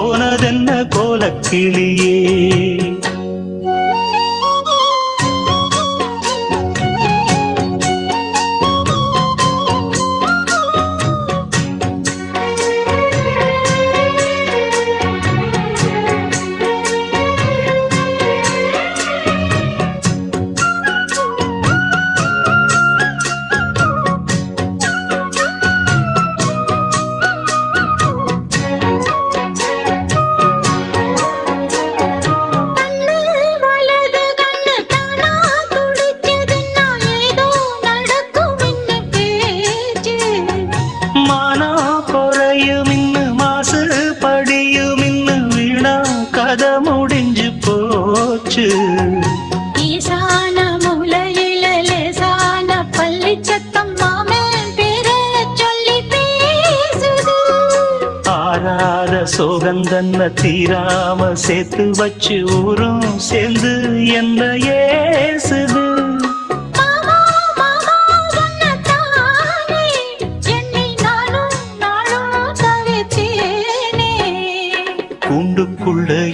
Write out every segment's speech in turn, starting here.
போனதென்ன கோலக்கிளியே? கதை முடிஞ்சு போச்சு ஈசான மூலையில லேசான பள்ளிச் சத்தம் மாமன் பேரைச் சொல்லி பேசுது. ஆறாத சோகந்தன்ன தீராம சேர்த்து வச்சு ஊரும் சேர்ந்து என்ன ஏசுது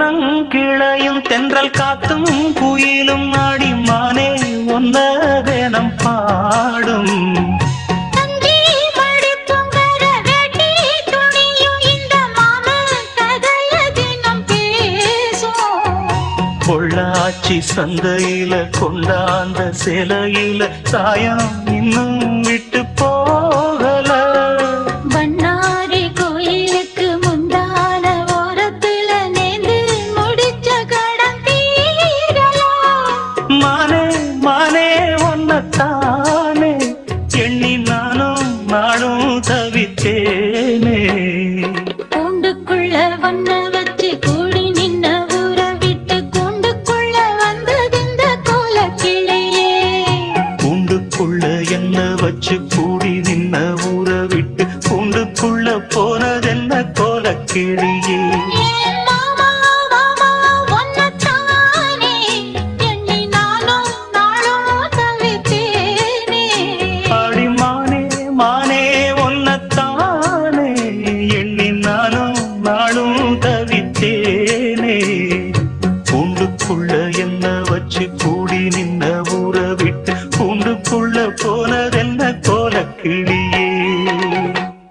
தென்னங்கிளையும் தென்றல் காத்தும் குயிலும் நாடி மானே ஒன்ன தினம் பாடும் பொள்ளாச்சி சந்தையில கொண்டாந்த சிலையில சாயம் இன்னும் தவித்தேனே கூண்டுக்குள்ள வண்ண வச்சு கூடி நின்ன ஊர விட்டு கூண்டுக்குள்ள வந்ததிந்த கோலக்கிளியே. கூண்டுக்குள்ள என்ன வச்சு கூடி நின்ன ஊற விட்டு கூண்டுக்குள்ள போனதென்ன கோலக்கிளியே. ஏன் கூண்டுக்குள்ள என்ன வச்சு கூடி